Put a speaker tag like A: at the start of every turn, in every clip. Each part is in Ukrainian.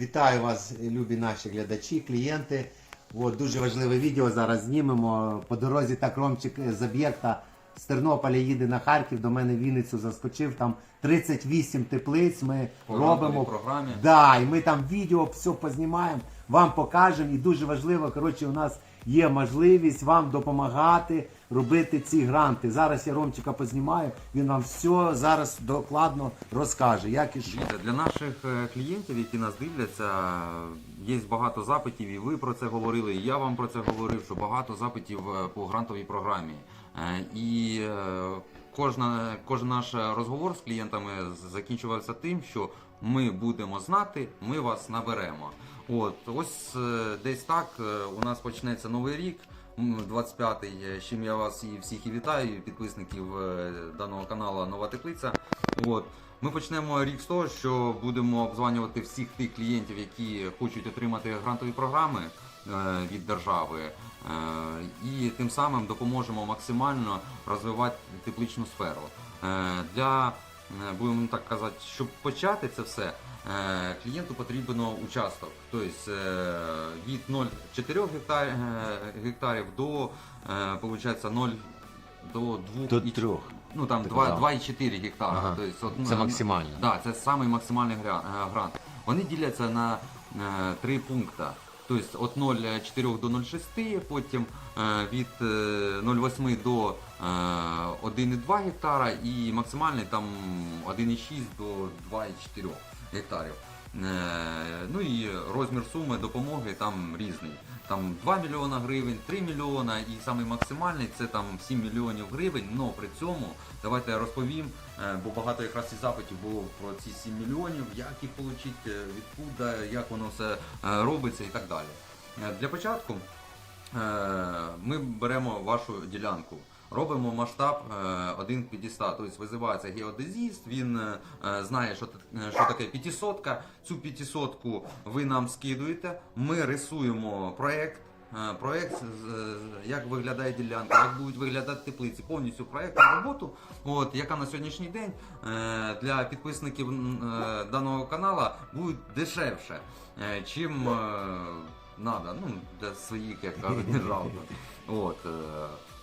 A: Вітаю вас, любі наші глядачі, клієнти. От, дуже важливе відео зараз знімемо. По дорозі так Ромчик з об'єкта з Тернополя їде на Харків, до мене в Вінницю заскочив. Там 38 теплиць. Ми
B: По
A: робимо
B: програмі.
A: Да, і ми там відео все познімаємо, вам покажемо. І дуже важливо, коротше, у нас є можливість вам допомагати робити ці гранти. Зараз я Ромчика познімаю, він вам все зараз докладно розкаже. Як і що.
B: Для наших е, клієнтів, які нас дивляться, є багато запитів, і ви про це говорили, і я вам про це говорив, що багато запитів е, по грантовій програмі. Е, І кожна, кожен наш розговор з клієнтами закінчувався тим, що ми будемо знати, ми вас наберемо. От ось десь так у нас почнеться новий рік. М, 25-й, е, з чим я вас і всіх і вітаю, підписників е, даного каналу Нова Теплиця. От. Ми почнемо рік з того, що будемо обзванювати всіх тих клієнтів, які хочуть отримати грантові програми е, від держави, і тим самим допоможемо максимально розвивати тепличну сферу. Для будемо так казати, щоб почати це все, е, клієнту потрібно участок, тобто е, від 0,4 гектар, е, гектарів до е, получається 0 до 2
A: До трьох.
B: Ну там
A: Так,
B: 2,
A: да.
B: 2,4 гектара.
A: Ага.
B: Тобто, от,
A: Це
B: ну,
A: максимально.
B: Да, це самий максимальний е, грант. Вони діляться на е, три пункти. Тобто від 0,4 до 0,6, потім е, від е, 0,8 до е, 1,2 гектара і максимальний там 1,6 до 2,4 гектарів. Е, Ну і розмір суми допомоги там різний. Там 2 мільйона гривень, 3 мільйона і самий максимальний це там 7 мільйонів гривень. Но при цьому давайте я розповім, е, бо багато якраз і запитів було про ці 7 мільйонів, як їх отримати, відкуда, як воно все е, робиться і так далі. Е, Для початку е, ми беремо вашу ділянку. Робимо масштаб е, 1 к 500, тобто визивається геодезіст, він е, знає, що, е, що таке 500. Цю 500 ви нам скидуєте, ми рисуємо проєкт. Проєкт, як виглядає ділянка, як будуть виглядати теплиці, повністю проєктну роботу, от, яка на сьогоднішній день для підписників даного каналу буде дешевше, чим надо, ну, для своїх, як кажуть, не жалко. От,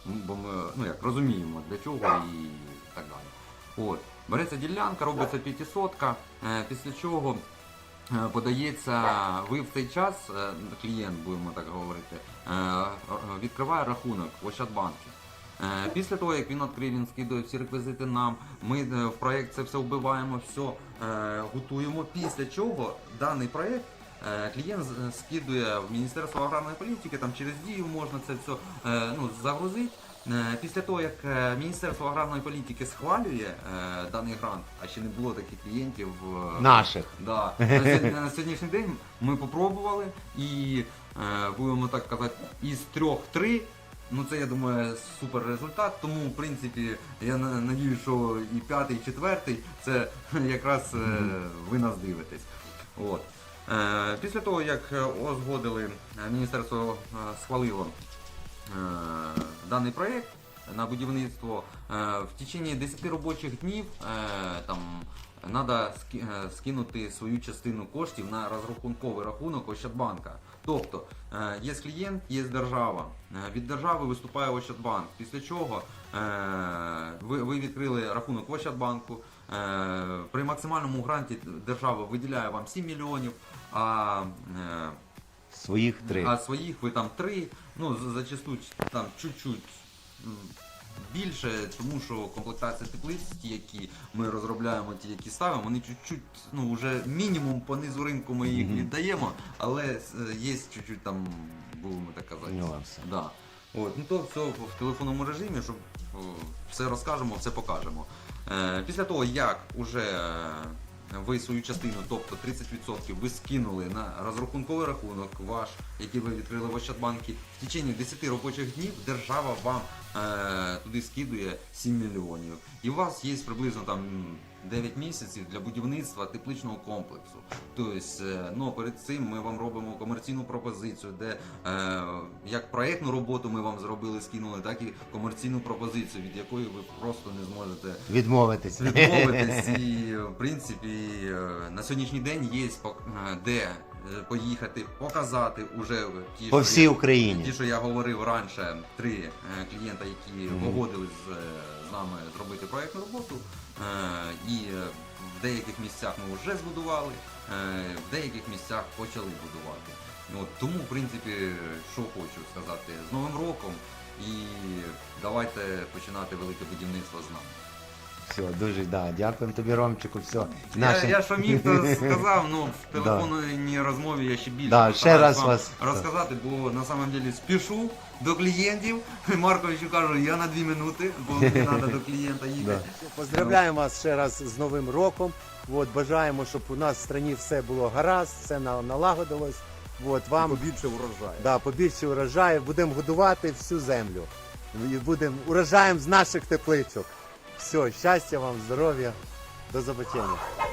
B: бо ми ну, як, розуміємо для чого і так далі. От. Береться ділянка, робиться 500, е, після чого е, подається, ви в цей час, е, клієнт, будемо так говорити, відкриває рахунок в Ощадбанкі. Е, Після того, як він відкриє, він скидує всі реквізити нам, ми в проєкт це все вбиваємо, все готуємо. Після чого даний проєкт клієнт скидує в Міністерство аграрної політики, там через дію можна це все е, ну, загрузити. Е, Після того, як е, Міністерство аграрної політики схвалює е, даний грант, а ще не було таких клієнтів е,
A: Наших.
B: Да. На, на сьогоднішній день ми попробували і е, будемо так казати, із трьох-три. Ну це я думаю супер результат. Тому в принципі я на- надію, що і п'ятий, і четвертий це якраз е, ви нас дивитесь. От. Е, після того, як озгодили, узгодили, е, міністерство е, схвалило е, даний проєкт на будівництво, е, в течение 10 робочих днів е, там треба скинути свою частину коштів на розрахунковий рахунок Ощадбанка. Тобто е, є клієнт, є держава. Від держави виступає Ощадбанк. Після чого ви, відкрили рахунок в Ощадбанку. При максимальному гранті держава виділяє вам 7 мільйонів, а
A: Своїх три.
B: а своїх ви там три, ну за- зачасту там чуть-чуть більше, тому що комплектація теплиць, ті, які ми розробляємо, ті, які ставимо, вони чуть-чуть, ну вже мінімум по низу ринку ми їх
A: Мгм.
B: віддаємо, але е, є чуть-чуть там, будемо так казати.
A: Нюанси.
B: Да. От, ну то все в телефонному режимі, щоб о, все розкажемо, все покажемо. Е, після того, як уже е, ви свою частину, тобто 30% ви скинули на розрахунковий рахунок ваш, який ви відкрили в Ощадбанкі, в течение 10 робочих днів держава вам е, туди скидує 7 мільйонів. І у вас є приблизно там 9 місяців для будівництва тепличного комплексу. Тобто, е, ну перед цим ми вам робимо комерційну пропозицію, де е, як проєктну роботу ми вам зробили, скинули, так і комерційну пропозицію, від якої ви просто не зможете
A: Відмовитись.
B: відмовитись. І в принципі е, на сьогоднішній день є е, де поїхати, показати уже ті,
A: По
B: що
A: всій
B: я-
A: Україні.
B: Ті, що я говорив раніше, три клієнта, які погодились з, е, з нами зробити проєктну роботу. Е, І в деяких місцях ми вже збудували, е, в деяких місцях почали будувати. Ну, От, тому, в принципі, що хочу сказати, з Новим роком і давайте починати велике будівництво з нами.
A: Все, дуже да. Дякуємо тобі, Ромчику. Все.
B: Я, я що міг, то сказав, ну в телефонній розмові я ще більше
A: Да,
B: постараюсь
A: ще раз
B: вам
A: вас-
B: розказати, бо на самом деле спішу до клієнтів. Марковичу кажу, я на дві минути, бо мені треба до клієнта їхати.
A: Поздравляємо вас ще раз з Новим роком. От, бажаємо, щоб у нас в країні все було гаразд, все на- налагодилось. От, вам
C: побільше врожаю.
A: да, побільше урожаю. Будемо годувати всю землю. І Будемо урожаєм з наших тепличок. Все, щастя вам, здоров'я, до побачення.